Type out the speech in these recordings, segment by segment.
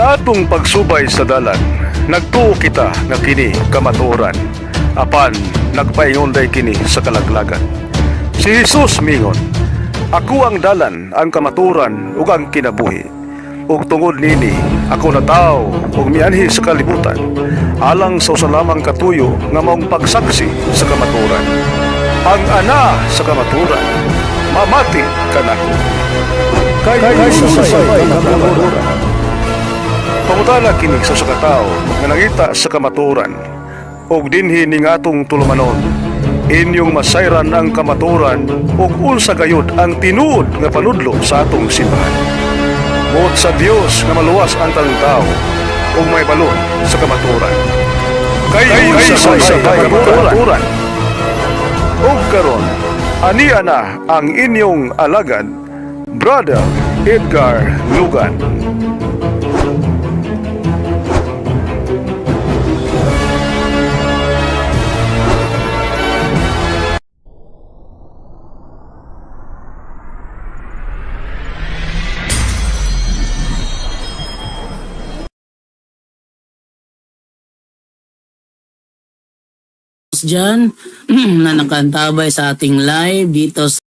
Sa atong pagsubay sa dalan, nagtuo kita nga kini kamatuoran. Apan nagpaingon day kini sa kalaglagan. Si Jesus mingon, Ako ang dalan, ang kamaturan ug ang kinabuhi. Ug tungod nini, ako na tao ug mianhi sa kalibutan. Alang sa usa lamang katuyo nga maong pagsaksi sa kamaturan. Ang ana sa kamaturan, mamati kanako. Kay, kay, susay kamaturan. Pangutana kini sa usa ka tawo nga nangita sa kamaturan ug dinhi ning atong tulumanon. Inyong masayran ang kamaturan ug unsa gayud ang tinuod nga panudlo sa atong simbahan. Buot sa Dios nga maluwas ang talang tao ug may balon sa kamaturan. Kay unsa sa kamaturan. Ug karon, ania na ang inyong alagad, Brother Edgar Lugan. Dyan na nakantabay sa ating live dito sa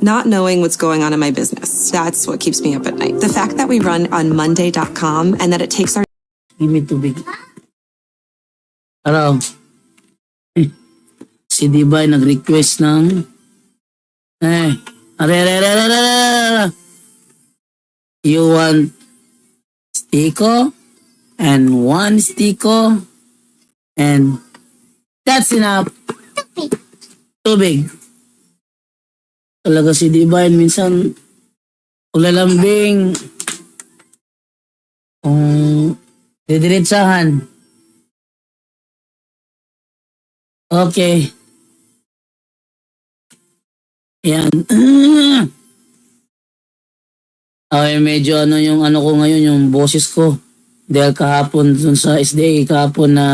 not knowing what's going on in my business. That's what keeps me up at night. The fact that we run on Monday.com and that it takes our Give me tubig. Araw. Eh, si Dibay nag-request ng eh, are, are, are, are, are, are. You want stiko and one stiko and that's enough. Tubig. Talaga si Dibay minsan ulalambing kung didiretsahan. Okay. Yan. Ay, medyo ano yung ano ko ngayon, yung boses ko. Dahil kahapon dun sa SDA, kahapon na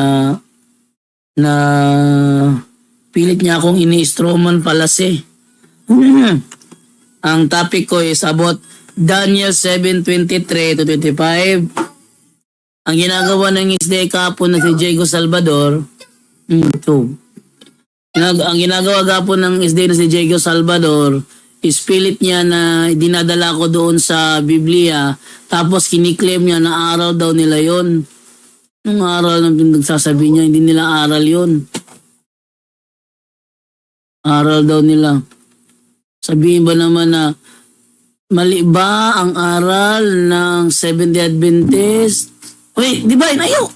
na pilit niya akong ini-stroman palase. Ang topic ko is about Daniel 7.23 to 25. Ang ginagawa ng SDA kahapon na si Diego Salvador, mm, ito, Ginag- ang ginagawa gapon ng SD na si Diego Salvador, ispilit niya na dinadala ko doon sa Biblia, tapos kiniklaim niya na aral daw nila yon. Nung aral na pinagsasabi niya, hindi nila aral yon. Aral daw nila. Sabihin ba naman na mali ba ang aral ng Seventh Day Adventist? Uy, di ba? Inayo!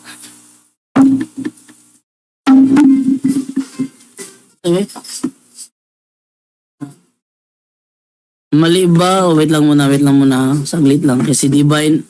Eh? Mali ba? O wait lang muna, wait lang muna. Saglit lang. Kasi Divine,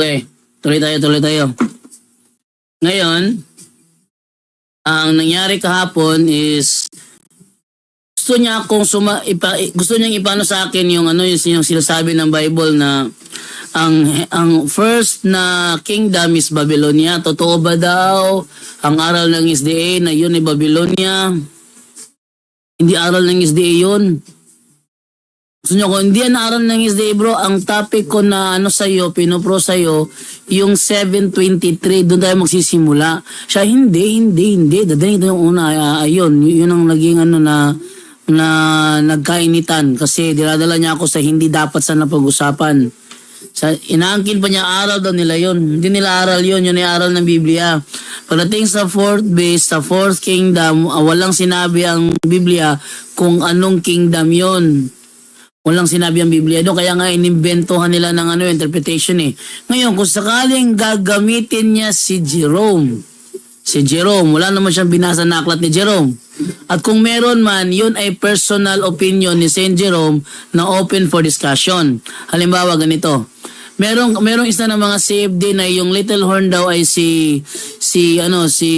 Okay, tuloy tayo, tuloy tayo. Ngayon, ang nangyari kahapon is gusto niya akong suma, ipa, gusto niyang ipano sa akin yung ano yung, yung sinasabi ng Bible na ang ang first na kingdom is Babylonia. Totoo ba daw ang aral ng SDA na yun ay Babylonia? Hindi aral ng SDA yun. Gusto nyo ko, hindi yan aral ng SDA bro. Ang topic ko na ano sa'yo, pinopro sa'yo, yung 723, doon tayo magsisimula. Siya, hindi, hindi, hindi. Dadaling ito yung una. Ah, ayun, y- yun ang naging ano na na nagkainitan kasi dinadala niya ako sa hindi dapat sana pag-usapan. Sa, inaangkin pa niya aral daw nila yun. Hindi nila aral yun, yun ay aral ng Biblia. Pagdating sa fourth base, sa fourth kingdom, ah, walang sinabi ang Biblia kung anong kingdom yun. Walang sinabi ang Biblia doon, kaya nga inimbentohan nila ng ano, interpretation eh. Ngayon, kung sakaling gagamitin niya si Jerome, si Jerome, wala naman siyang binasa na aklat ni Jerome. At kung meron man, yun ay personal opinion ni Saint Jerome na open for discussion. Halimbawa, ganito. Merong merong isa ng mga CFD na yung little horn daw ay si si ano si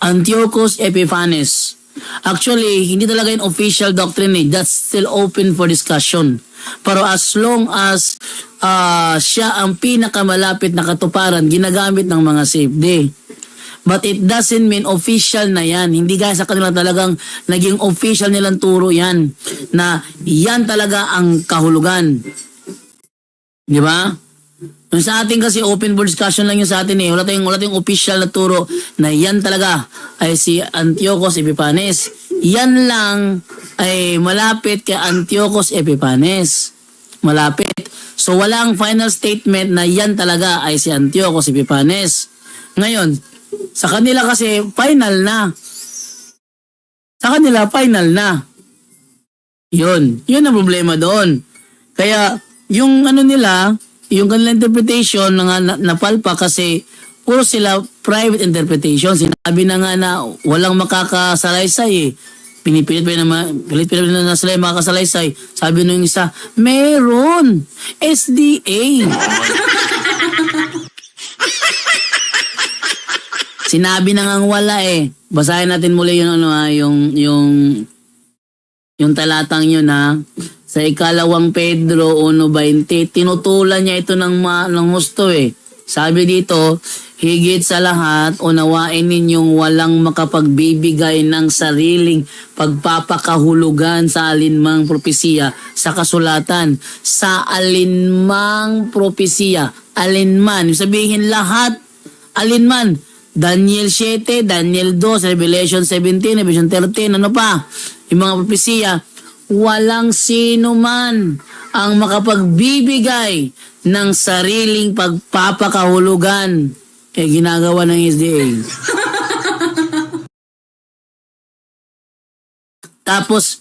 Antiochus Epiphanes. Actually, hindi talaga yung official doctrine eh. That's still open for discussion. Pero as long as ah, siya ang pinakamalapit na katuparan, ginagamit ng mga CFD. But it doesn't mean official na yan. Hindi gaya sa kanila talagang naging official nilang turo yan. Na yan talaga ang kahulugan. Di ba? Yung sa atin kasi open for discussion lang yung sa atin eh. Wala tayong, wala tayong official na turo na yan talaga ay si Antiochus Epiphanes. Yan lang ay malapit kay Antiochus Epiphanes. Malapit. So walang final statement na yan talaga ay si Antiochus Epiphanes. Ngayon, sa kanila kasi final na. Sa kanila final na. Yun. Yun ang problema doon. Kaya, yung ano nila, yung kanilang interpretation na nga na, napalpa kasi puro sila private interpretation. Sinabi na nga na walang makakasalaysay eh. Pinipilit pa naman, pilit pilit na na sila yung makakasalaysay. Sabi nung isa, meron! SDA! Sinabi na nga wala eh. Basahin natin muli yung ano ha, yung yung yung talatang yun ha. Sa ikalawang Pedro 1.20, tinutulan niya ito ng, ma- ng husto eh. Sabi dito, higit sa lahat, unawain ninyong walang makapagbibigay ng sariling pagpapakahulugan sa alinmang propesiya sa kasulatan. Sa alinmang propesiya. Alinman. Sabihin lahat, alinman. Daniel 7, Daniel 2, Revelation 17, Revelation 13, ano pa? Yung mga propesiya, walang sino man ang makapagbibigay ng sariling pagpapakahulugan eh ginagawa ng SDA. Tapos,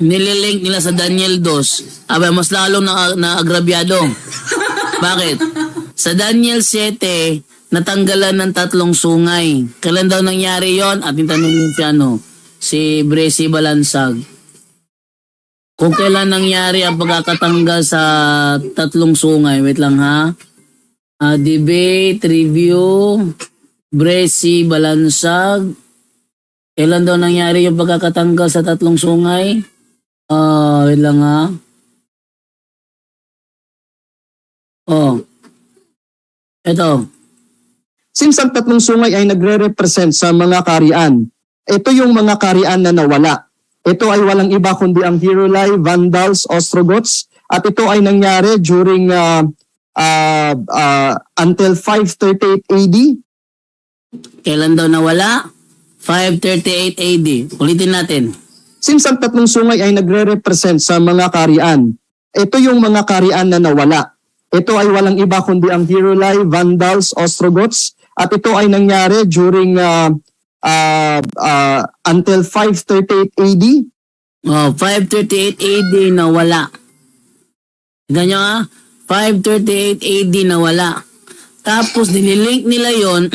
nililink nila sa Daniel 2. Aba, mas lalong na, naagrabyado. Bakit? Sa Daniel 7, natanggalan ng tatlong sungay. Kailan daw nangyari yon? At yung tanong yun si ano, si Bresi Balansag. Kung kailan nangyari ang pagkakatanggal sa tatlong sungay, wait lang ha. Ah, debate, review, Bresi Balansag. Kailan daw nangyari yung pagkakatanggal sa tatlong sungay? Ah, wait lang ha. Oh. Ito. Since ang tatlong sungay ay nagre-represent sa mga karian, ito yung mga karian na nawala. Ito ay walang iba kundi ang Hirulai, Vandals, Ostrogoths, at ito ay nangyari during uh, uh, uh, until 538 AD. Kailan daw nawala? 538 AD. Ulitin natin. Since ang tatlong sungay ay nagre-represent sa mga karian, ito yung mga karian na nawala. Ito ay walang iba kundi ang Hirulai, Vandals, Ostrogoths, at ito ay nangyari during uh, uh, uh, until 538 AD. Oh, 538 AD na wala. Tignan nyo ha? 538 AD na wala. Tapos nililink nila yon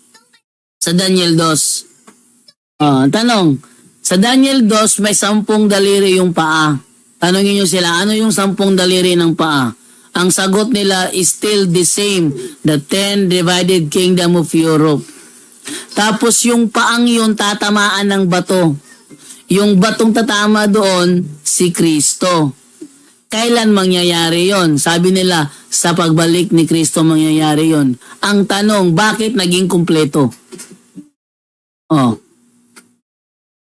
sa Daniel 2. Oh, tanong, sa Daniel 2 may sampung daliri yung paa. Tanongin nyo sila, ano yung sampung daliri ng paa? Ang sagot nila is still the same, the ten divided kingdom of Europe. Tapos yung paang yun tatamaan ng bato. Yung batong tatama doon, si Kristo. Kailan mangyayari yon? Sabi nila, sa pagbalik ni Kristo mangyayari yon. Ang tanong, bakit naging kumpleto? Oh.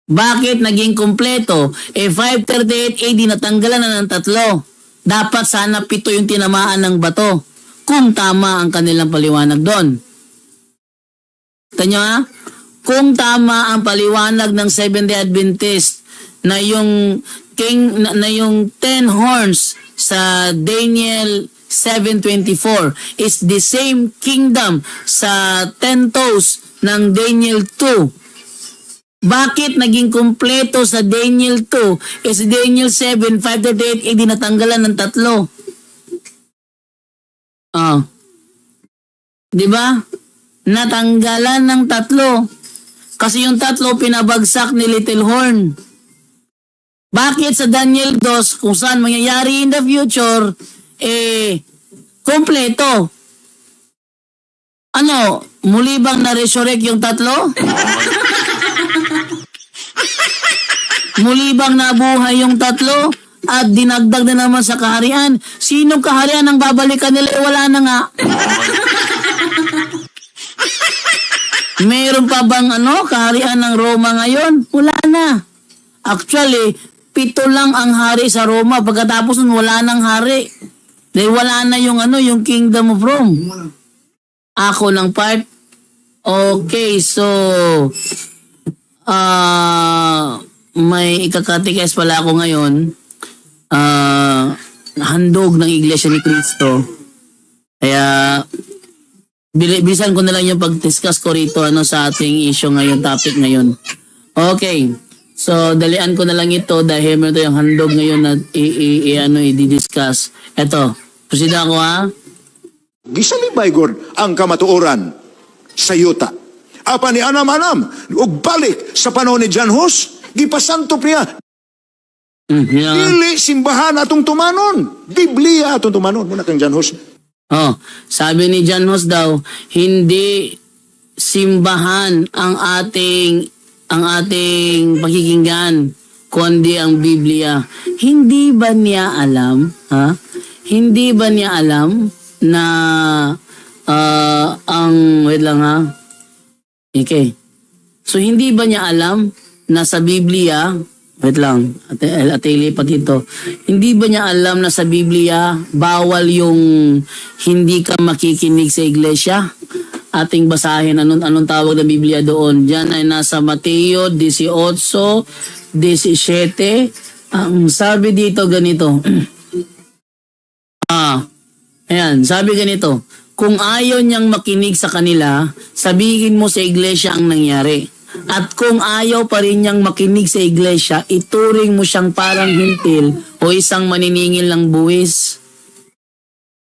Bakit naging kumpleto? Eh 538 AD natanggalan na ng tatlo. Dapat sana pito yung tinamaan ng bato. Kung tama ang kanilang paliwanag doon. Tanyo ha? Kung tama ang paliwanag ng Seventh-day Adventist na yung king na, na yung 10 horns sa Daniel 7:24 is the same kingdom sa 10 toes ng Daniel 2 Bakit naging kumpleto sa Daniel 2 eh si Daniel 7, 538 eh di natanggalan ng tatlo? Ah. 'Di ba? Natanggalan ng tatlo. Kasi yung tatlo pinabagsak ni Little Horn. Bakit sa Daniel 2 kung saan mangyayari in the future eh kompleto? Ano, muli bang na-resurrect yung tatlo? muli bang nabuhay yung tatlo? At dinagdag na naman sa kaharian. Sinong kaharian ang babalikan nila? Eh, wala na nga. Meron pa bang ano, kaharian ng Roma ngayon? Wala na. Actually, pito lang ang hari sa Roma. Pagkatapos nun, wala nang hari. Dahil wala na yung ano, yung Kingdom of Rome. Ako ng part. Okay, so ah may ikakatikes pala ako ngayon. Ah handog ng Iglesia ni Cristo. Kaya bilisan ko na lang yung pag-discuss ko rito ano sa ating issue ngayon, topic ngayon. Okay. So, dalian ko na lang ito dahil meron tayong handog ngayon na i- i- i- ano, i-discuss. Ito, proceed ako ha. Gisalibay gud ang kamatuoran sa yuta. Apa ni anam-anam, ug balik sa panahon ni John Hus, gipasanto niya. Mm, yun. Dili simbahan atong tumanon. Biblia atong tumanon. Muna kang John Hus. Oh, sabi ni John Hus daw, hindi simbahan ang ating ang ating pakikinggan kundi ang Biblia. Hindi ba niya alam, ha? Hindi ba niya alam na ah, ang wait lang ha. Okay. So hindi ba niya alam na sa Biblia, wait lang, ate, ate lipat dito. Hindi ba niya alam na sa Biblia bawal yung hindi ka makikinig sa iglesia? Ating basahin anong anong tawag ng Biblia doon. Diyan ay nasa Mateo 18, 17. Ang sabi dito ganito. ah, ayan, sabi ganito. Kung ayaw niyang makinig sa kanila, sabihin mo sa iglesia ang nangyari. At kung ayaw pa rin niyang makinig sa iglesia, ituring mo siyang parang hintil o isang maniningil ng buwis.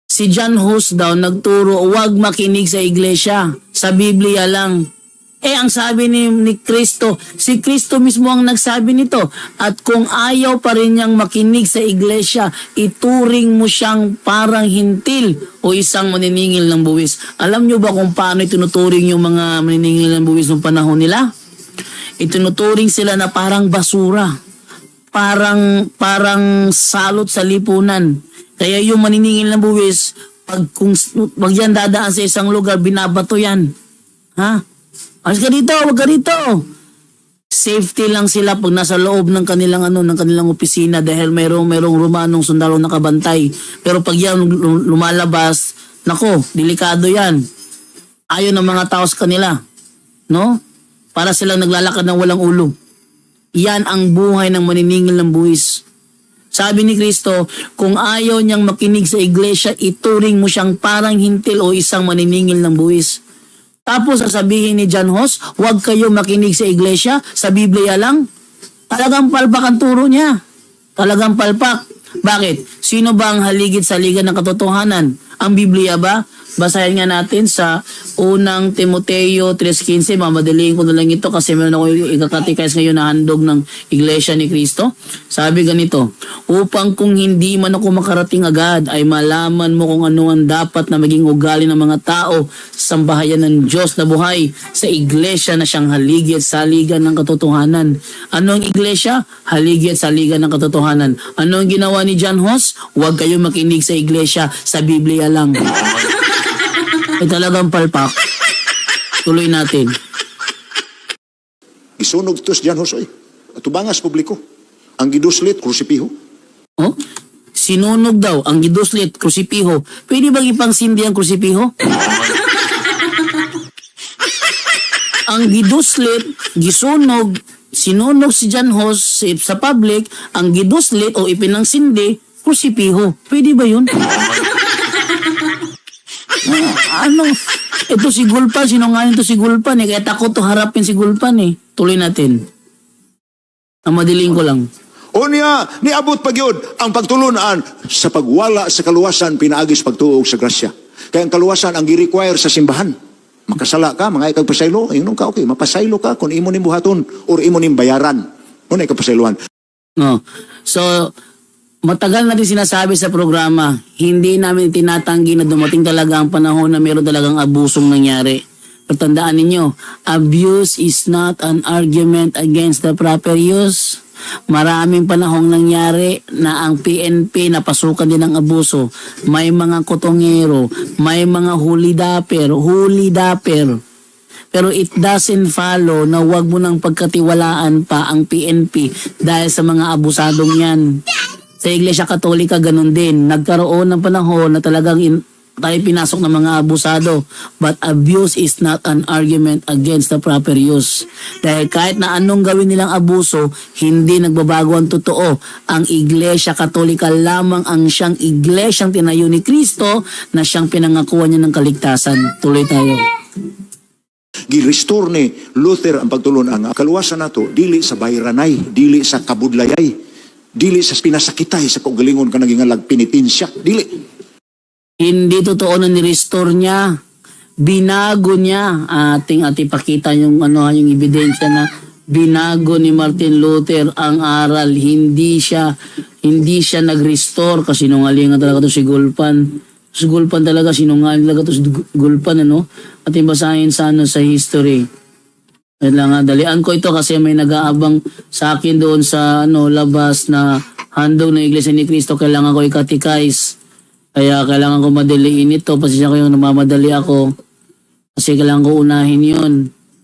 Si John Hus daw nagturo, huwag makinig sa iglesia. Sa Biblia lang. Eh, ang sabi ni, ni Kristo, si Kristo mismo ang nagsabi nito. At kung ayaw pa rin niyang makinig sa iglesia, ituring mo siyang parang hintil o isang maniningil ng buwis. Alam niyo ba kung paano itinuturing yung mga maniningil ng buwis ng panahon nila? Itinuturing sila na parang basura. Parang, parang salot sa lipunan. Kaya yung maniningil ng buwis, pag, kung, pag yan dadaan sa isang lugar, binabato yan. Ha? Alis ka dito, wag ka dito. Safety lang sila pag nasa loob ng kanilang ano ng kanilang opisina dahil mayroong mayroong Romanong sundalo nakabantay. Pero pag yan lum- lumalabas, nako, delikado 'yan. Ayaw ng mga tao sa kanila. No? Para silang naglalakad ng walang ulo. Yan ang buhay ng maniningil ng buwis. Sabi ni Kristo, kung ayaw niyang makinig sa iglesia, ituring mo siyang parang hintil o isang maniningil ng buwis. Tapos sasabihin ni John Hos, huwag kayo makinig sa iglesia, sa Biblia lang. Talagang palpak ang turo niya. Talagang palpak. Bakit? Sino ba ang haligid sa liga ng katotohanan? Ang Biblia ba? Basahin nga natin sa unang Timoteo 3.15. Mamadaliin ko na lang ito kasi meron ako ikakatikais ngayon na handog ng Iglesia ni Cristo. Sabi ganito, upang kung hindi man ako makarating agad ay malaman mo kung ano ang dapat na maging ugali ng mga tao sa sambahayan ng Diyos na buhay sa Iglesia na siyang haligi at saligan ng katotohanan. Ano ang Iglesia? Haligi at saligan ng katotohanan. Ano ang ginawa ni John Hos? Huwag kayo makinig sa Iglesia, sa Biblia lang. ay talagang palpak. Tuloy natin. Isunog ito si John Hus. oy. Tubangas publiko. Ang giduslit, krusipiho. Oh? Sinunog daw ang giduslit, krusipiho. Pwede bang ipangsindi ang krusipiho? ang giduslit, gisunog, sinunog si John Hos sa- sa public, ang giduslit o ipinangsindi, krusipiho. Pwede ba yun? Ano? Ito si Gulpan, sinungaling to si Gulpan eh. Kaya takot to harapin si Gulpan eh. Tuloy natin. Ang madiling ko lang. Unya, niabot pagyod ang pagtulunan sa pagwala sa kaluwasan pinaagis pagtuog sa grasya. Kaya ang kaluwasan ang gi-require sa simbahan. Makasala ka, mga ikag pasaylo, ingnon ka, okay, mapasaylo ka kung imo nim buhaton or imo nim bayaran. Muna ikag pasaylohan. No. So, matagal natin sinasabi sa programa, hindi namin tinatanggi na dumating talaga ang panahon na meron talagang abusong nangyari. Pero tandaan ninyo, abuse is not an argument against the proper use. Maraming panahong nangyari na ang PNP napasukan din ng abuso. May mga kotongero, may mga huli daper, huli daper. Pero it doesn't follow na wag mo nang pagkatiwalaan pa ang PNP dahil sa mga abusadong yan. Sa Iglesia Katolika ganun din. Nagkaroon ng panahon na talagang in, tayo pinasok ng mga abusado. But abuse is not an argument against the proper use. Dahil kahit na anong gawin nilang abuso, hindi nagbabago ang totoo. Ang Iglesia Katolika lamang ang siyang iglesyang tinayo ni Kristo na siyang pinangakuan niya ng kaligtasan. Tuloy tayo. Gi-restore ni Luther ang pagtulunan. Ang kaluwasan nato, dili sa bayranay, dili sa kabudlayay, dili sa pinasakitay sa kaugalingon ka naging alag pinitinsya. Dili. Hindi totoo na ni-restore niya. Binago niya. Ating ating pakita yung ano yung ebidensya na binago ni Martin Luther ang aral. Hindi siya hindi siya nag-restore kasi sinungalingan talaga to si Gulpan. Si Gulpan talaga sinungaling talaga to si Gulpan ano. Ating basahin sa ano sa history. Wait lang ha, dalian ko ito kasi may nag-aabang sa akin doon sa ano labas na handog ng Iglesia ni Cristo kailangan ko ikatikais. Kaya kailangan ko madaliin ito. Pasensya ko yung namamadali ako. Kasi kailangan ko unahin yun.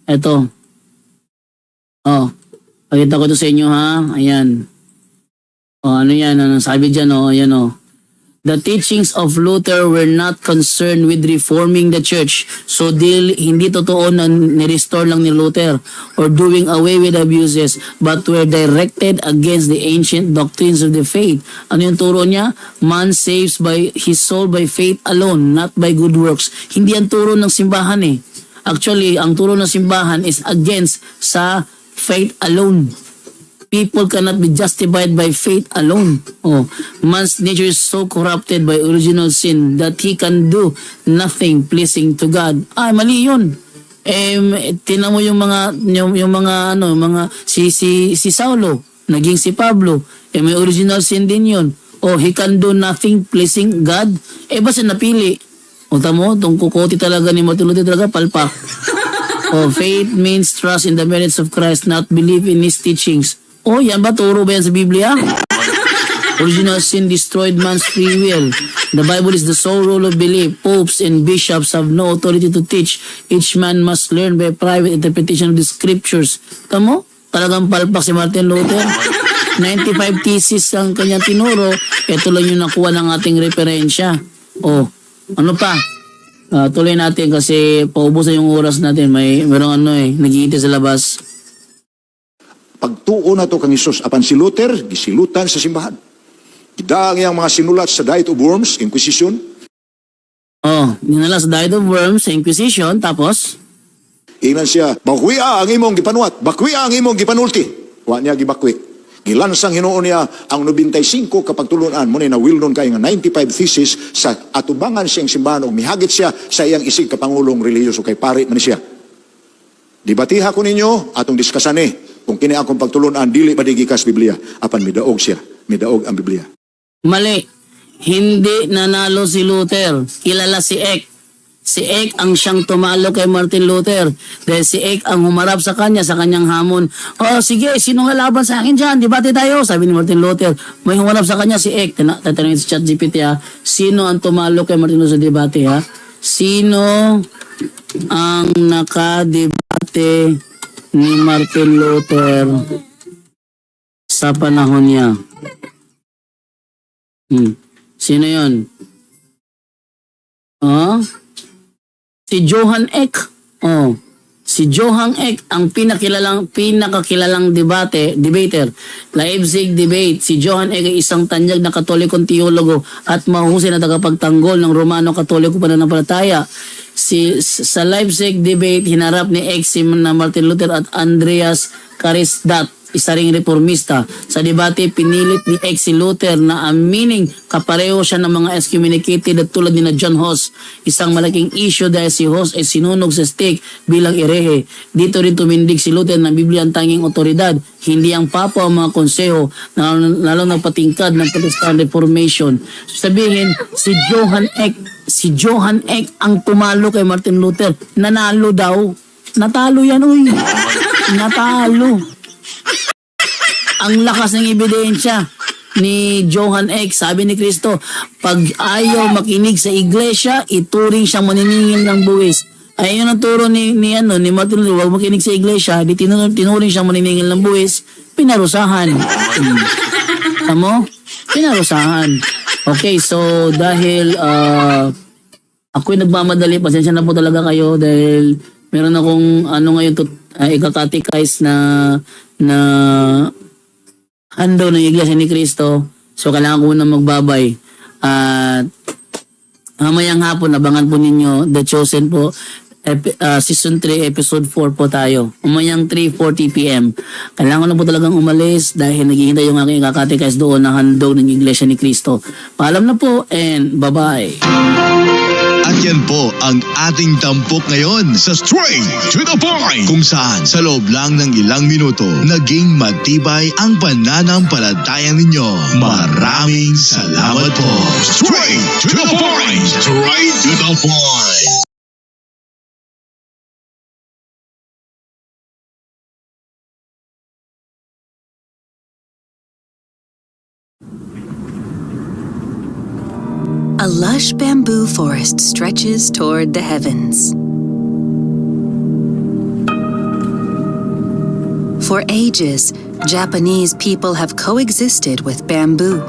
Ito. Oh. Pakita ko to sa inyo ha. Ayan. Oh, ano yan? Ano sabi dyan? Oh, ayan oh. The teachings of Luther were not concerned with reforming the church. So dil, hindi totoo na ni-restore lang ni Luther or doing away with abuses but were directed against the ancient doctrines of the faith. Ano yung turo niya? Man saves by his soul by faith alone, not by good works. Hindi ang turo ng simbahan eh. Actually, ang turo ng simbahan is against sa faith alone people cannot be justified by faith alone. Oh, man's nature is so corrupted by original sin that he can do nothing pleasing to God. Ah, mali 'yun. Eh, tinan mo yung mga yung, yung mga ano, mga si si si Saulo, naging si Pablo. Eh may original sin din 'yun. Oh, he can do nothing pleasing God. Eh basta napili. O tamo, tong kukote talaga ni Martin Luther talaga palpak. Oh, faith means trust in the merits of Christ, not believe in His teachings. Oh, yan ba? Turo ba yan sa Biblia? Original sin destroyed man's free will. The Bible is the sole rule of belief. Popes and bishops have no authority to teach. Each man must learn by private interpretation of the scriptures. Tamo? Talagang palpak si Martin Luther. 95 thesis ang kanyang tinuro. Ito lang yung nakuha ng ating referensya. Oh, ano pa? Ah, tuloy natin kasi paubos na yung oras natin. May merong ano eh, nag sa labas. Pagtuo na to kang Isus apan si Luther gisilutan sa simbahan. Idaang iyang mga sinulat sa Diet of Worms, Inquisition, Oh, dinala sa Diet of Worms sa Inquisition, tapos, Ingnan siya, bakwiya ang imong gipanuat, bakwiya ang imong gipanulti. Wa niya gibakwi. Gilansang hinuon niya ang 95 kapag tulunan mo na will nun kay nga 95 thesis sa atubangan siyang simbahan o mihagit siya sa iyang isig kapangulong relihiyoso kay pari man siya. Dibatiha ko ninyo atong diskasan eh kung kini akong pagtulunan dili ba di gikas Biblia apan midaog siya, midaog ang Biblia. mali. Hindi nanalo si Luther. Kilala si Eck. Si Eck ang siyang tumalo kay Martin Luther. Dahil si Eck ang humarap sa kanya, sa kanyang hamon. Oh, sige, sino nga laban sa akin dyan? Debate tayo, sabi ni Martin Luther. May humarap sa kanya si Eck. Tatanungin si ChatGPT ha. Sino ang tumalo kay Martin Luther sa debate ha? Sino ang nakadebate ni Martin Luther sa panahon niya? Hmm. Sino yon? Oh? Si Johann Eck. Oh. Si Johan Ek ang pinakilalang pinakakilalang debate, debater. Leipzig debate. Si Johan Ek ay isang tanyag na katolikong teologo at mahusay na tagapagtanggol ng Romano Katoliko pananampalataya. Si sa Leipzig debate hinarap ni Ek si Martin Luther at Andreas Karisdat isa ring reformista. Sa debate, pinilit ni ex Luther na aminin kapareho siya ng mga excommunicated at tulad ni na John Hoss. Isang malaking issue dahil si Hoss ay sinunog sa stake bilang erehe. Dito rin tumindig si Luther na Biblia ang tanging otoridad, hindi ang papa o mga konseho na lalo na patingkad ng Protestant Reformation. Sabihin, si Johann Eck, si Johann Eck ang tumalo kay Martin Luther. Nanalo daw. Natalo yan, uy. Natalo ang lakas ng ebidensya ni Johan X. Sabi ni Kristo, pag ayaw makinig sa iglesia, ituring siyang maniningil ng buwis. Ayun ang turo ni, ni, ano, ni Martin Luther, huwag makinig sa iglesia, di tinur- tinuring siyang maniningil ng buwis, pinarusahan. Tamo? Pinarusahan. Okay, so dahil uh, ako'y nagmamadali, pasensya na po talaga kayo dahil meron akong ano ngayon to, uh, ikakatikais na na hando ng Iglesia ni Cristo. So, kailangan ko na magbabay. At mamayang hapon, abangan po ninyo The Chosen po. Epi- ah, season 3, episode 4 po tayo. Umayang 3.40pm. Kailangan ko na po talagang umalis dahil naghihintay yung aking kakatikas doon na handog ng Iglesia ni Cristo. Paalam na po and bye-bye. At yan po ang ating tampok ngayon sa Straight to the Point kung saan sa loob lang ng ilang minuto naging matibay ang pananampalataya ninyo. Maraming salamat po. Straight to the Point! Straight to the Point! Lush bamboo forest stretches toward the heavens. For ages, Japanese people have coexisted with bamboo.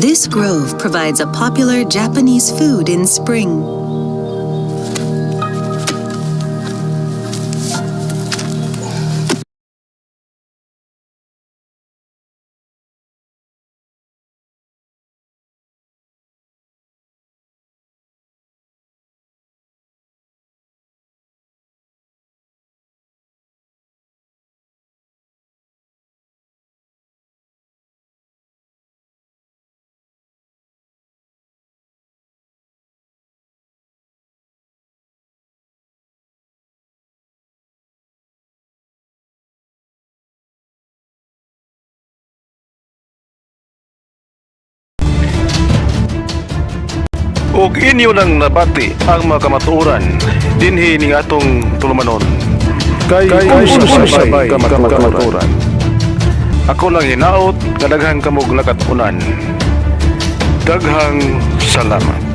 This grove provides a popular Japanese food in spring. Ug inyo nang nabati ang mga kamatuoran dinhi ning atong tulumanon. Kay kung sabay kamatuoran ako lang hinaot nga daghang kamog nakatunan daghang salamat